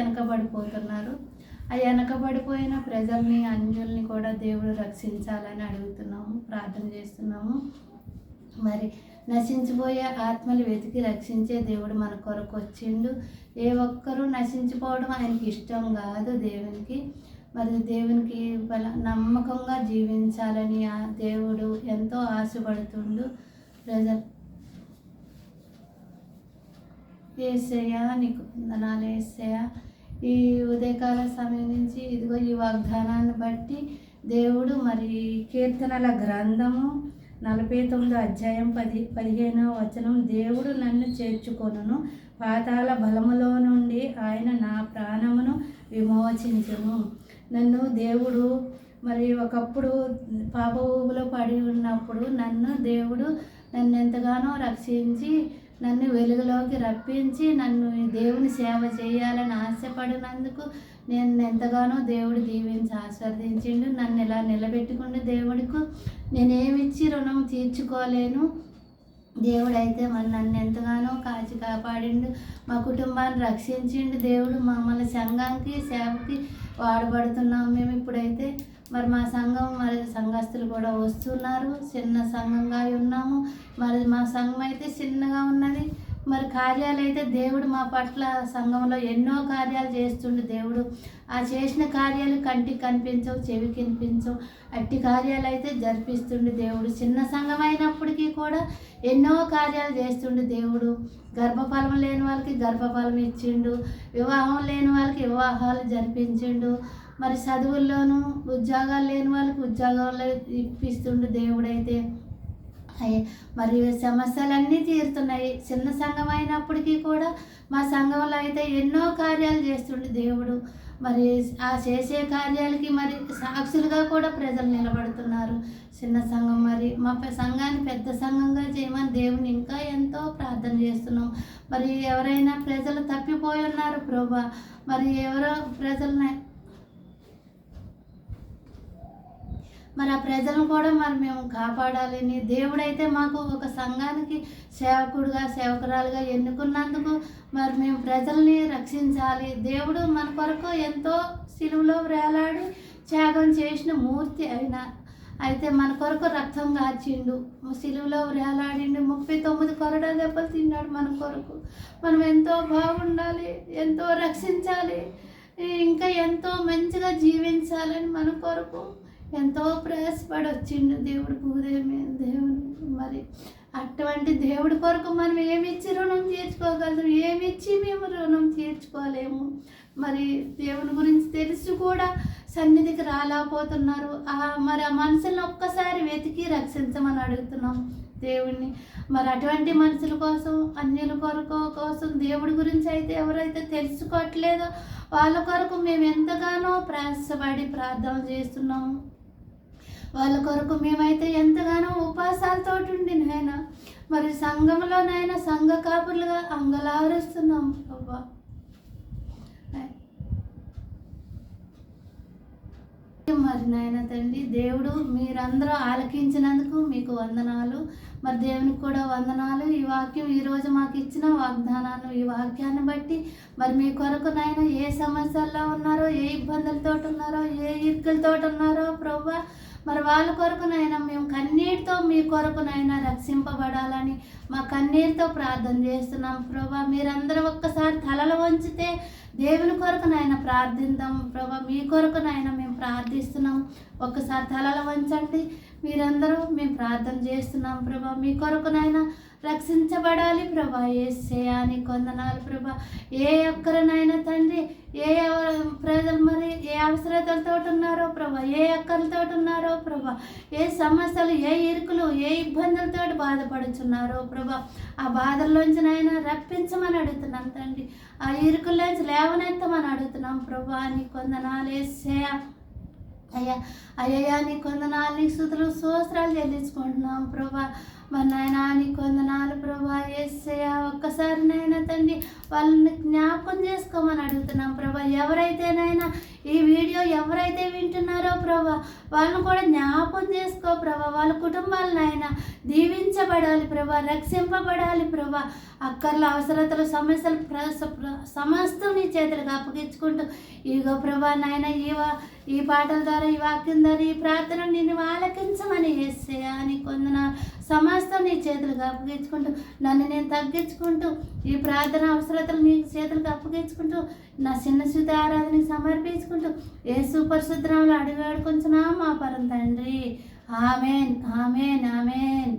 వెనకబడిపోతున్నారు. ఆ వెనకబడిపోయిన ప్రజల్ని అన్యుల్ని కూడా దేవుడు రక్షించాలని అడుగుతున్నాము ప్రార్థన చేస్తున్నాము. మరి నశించిపోయే ఆత్మలు వెతికి రక్షించే దేవుడు మన కొరకు వచ్చిండు. ఏ ఒక్కరూ నశించిపోవడం ఆయనకి ఇష్టం కాదు దేవునికి. మరి దేవునికి బల నమ్మకంగా జీవించాలని ఆ దేవుడు ఎంతో ఆశపడుతుండు. ప్రజలు ఏసయ్యా నీకు వందనాలు ఏసయ్యా. ఈ ఉదయకాల సమయం నుంచి ఇదిగో ఈ వాగ్దానాన్ని బట్టి దేవుడు మరి కీర్తనల గ్రంథము నలభై తొమ్మిదో అధ్యాయం పది పదిహేనో వచనం దేవుడు నన్ను చేర్చుకొనును. పాతాల బలములో నుండి ఆయన నా ప్రాణమును విమోచించును. నన్ను దేవుడు మరి ఒకప్పుడు పాప ఊబులో పడి ఉన్నప్పుడు నన్ను దేవుడు నన్ను ఎంతగానో రక్షించి నన్ను వెలుగులోకి రప్పించి నన్ను దేవుని సేవ చేయాలని ఆశపడినందుకు నేను ఎంతగానో దేవుడు దీవించి ఆస్వాదించిండు నన్ను ఇలా నిలబెట్టుకుండు దేవుడికి. నేనేమిచ్చి రుణం తీర్చుకోలేను. దేవుడైతే మరి నన్ను ఎంతగానో కాచి కాపాడిండు. మా కుటుంబాన్ని రక్షించిండు దేవుడు. మమ్మల్ని సంఘానికి సేవకి వాడబడుతున్నాం మేము ఇప్పుడైతే. మరి మా సంఘం మరి సంఘస్థులు కూడా వస్తున్నారు. చిన్న సంఘంగా ఉన్నాము. మరి మా సంఘం అయితే చిన్నగా ఉన్నది. మరి కార్యాలు అయితే దేవుడు మా పట్ల సంఘంలో ఎన్నో కార్యాలు చేస్తుండు దేవుడు. ఆ చేసిన కార్యాలు కంటికి కనిపించవు చెవికి కనిపించవు అట్టి కార్యాలు అయితే జరిపిస్తుండు దేవుడు. చిన్న సంఘం అయినప్పటికీ కూడా ఎన్నో కార్యాలు చేస్తుండు దేవుడు. గర్భఫలం లేని వాళ్ళకి గర్భఫలం ఇచ్చిండు. వివాహం లేని వాళ్ళకి వివాహాలు జరిపించిండు. మరి చదువుల్లోనూ ఉద్యోగాలు లేని వాళ్ళకి ఉద్యోగాలు ఇప్పిస్తుండు దేవుడైతే. మరి సమస్యలన్నీ తీరుతున్నాయి. చిన్న సంఘం అయినప్పటికీ కూడా మా సంఘంలో అయితే ఎన్నో కార్యాలు చేస్తుండే దేవుడు. మరి ఆ చేసే కార్యాలకి మరి సాక్షులుగా కూడా ప్రజలు నిలబడుతున్నారు. చిన్న సంఘం మరి మా సంఘాన్ని పెద్ద సంఘంగా చేయమని దేవుని ఇంకా ఎంతో ప్రార్థన చేస్తున్నాం. మరి ఎవరైనా ప్రజలు తప్పిపోయి ఉన్నారు ప్రభా. మరి ఎవరో ప్రజలను మరి ఆ ప్రజలను కూడా మరి మేము కాపాడాలని దేవుడైతే మాకు ఒక సంఘానికి సేవకుడుగా సేవకురాలుగా ఎన్నుకున్నందుకు మరి మేము ప్రజల్ని రక్షించాలి. దేవుడు మన కొరకు ఎంతో సిలువలో వేలాడి త్యాగం చేసిన మూర్తి అయినా అయితే మన కొరకు రక్తం కాచిండు సిలువలో వేలాడిండు. ముప్పై తొమ్మిది కొరడా దెబ్బలు తిన్నాడు మన కొరకు. మనం ఎంతో బాగుండాలి ఎంతో రక్షించాలి ఇంకా ఎంతో మంచిగా జీవించాలని మన కొరకు ఎంతో ప్రయాసపడి వచ్చిండు దేవుడు భూదేవి మీద మరి అటువంటి దేవుడి కొరకు మనం ఏమిచ్చి రుణం తీర్చుకోగలం ఏమిచ్చి మేము రుణం తీర్చుకోలేము? మరి దేవుని గురించి తెలిసి కూడా సన్నిధికి రాలేకపోతున్నారు. మరి ఆ మనుషులను ఒక్కసారి వెతికి రక్షించమని అడుగుతున్నాం దేవుణ్ణి. మరి అటువంటి మనుషుల కోసం అన్యుల కొరకు కోసం దేవుడి గురించి అయితే ఎవరైతే తెలుసుకోవట్లేదో వాళ్ళ కొరకు మేము ఎంతగానో ప్రయాసపడి ప్రార్థన చేస్తున్నాము. వాళ్ళ కొరకు మేమైతే ఎంతగానో ఉపాసాలతో ఉండి నాయన. మరి సంఘంలోనైనా సంఘ కాపులుగా అంగలారుస్తున్నాం అబ్బా. మరి నాయన తండ్రి దేవుడు మీరందరూ ఆలకించినందుకు మీకు వందనాలు. మరి దేవునికి కూడా వందనాలు. ఈ వాక్యం ఈరోజు మాకు ఇచ్చిన వాగ్దానాలు ఈ వాక్యాన్ని బట్టి మరి మీ కొరకు నాయన ఏ సమస్యల్లో ఉన్నారో ఏ ఇబ్బందులతో ఉన్నారో ఏ ఇరుకులతో ఉన్నారో ప్రభా మరి వాళ్ళ కొరకునైనా మేము కన్నీటితో మీ కొరకునైనా రక్షింపబడాలని మా కన్నీటితో ప్రార్థన చేస్తున్నాం. ప్రభా మీరందరూ ఒక్కసారి తలలు వంచితే దేవుని కొరకు నాయన ప్రార్థిద్దాం ప్రభా. మీ కొరకు నాయన మేము ప్రార్థిస్తున్నాం. ఒక్కసారి తలలు వంచండి. మీరందరూ మేము ప్రార్థన చేస్తున్నాం ప్రభా. మీ కొరకు నాయన రక్షించబడాలి ప్రభా. ఏ అని కొందనాలు ప్రభా. ఏ ఒక్కరినైనా తండ్రి ఏ ప్రజలు మరి ఏ అవసరతలతో ఉన్నారో ప్రభా. ఏ అక్కలతో ఉన్నారో ప్రభా. ఏ సమస్యలు ఏ ఇరుకులు ఏ ఇబ్బందులతో బాధపడుచున్నారో ప్రభా. ఆ బాధల్లోంచి నాయన రప్పించమని అడుగుతున్నాం తండ్రి. ఆ ఇరుకుల్లోంచి లేవనెత్తమని అడుగుతున్నాం ప్రభా నీ కొందనాలు ఏసయ్యా. అయ్యా అయ్యా నీ కొందనాలు నీ సుతులు సోస్త్రాలు చెల్లించుకుంటున్నాం ప్రభా. మరి నాయన నీ కొందనాలు ప్రభా వేసేయా ఒక్కసారి నాయన తండ్రి వాళ్ళని జ్ఞాపకం చేసుకోమని అడుగుతున్నాం ప్రభా. ఎవరైతేనైనా ఈ వీడియో ఎవరైతే వింటున్నారో ప్రభా వాళ్ళను కూడా జ్ఞాపకం చేసుకో ప్రభా. వాళ్ళ కుటుంబాలను ఆయన దీవించబడాలి ప్రభా రక్షింపబడాలి ప్రభా. అక్కర్ల అవసరతలు సమస్యలు ప్ర- సమస్తం నీ చేతులకు అప్పగించుకుంటూ ఇగో ప్రభా నాయన ఈ వా- ఈ పాటల ద్వారా ఈ వాక్యం ద్వారా ఈ ప్రార్థన నిన్ను ఆలకించమని వేసేయా అని కొందనాలు సమస్తం నీ చేతులకు అప్పగించుకుంటూ నన్ను నేను తగ్గించుకుంటూ ఈ ప్రార్థన అవసరతలు నీ చేతులకు అప్పగించుకుంటూ నా చిన్న శుద్ధి ఆరాధనకి సమర్పించుకుంటూ ఏ సూపర్ శుద్రంలో అడిగాడు కొంచెం మా పరం తండ్రి. Amen amen amen.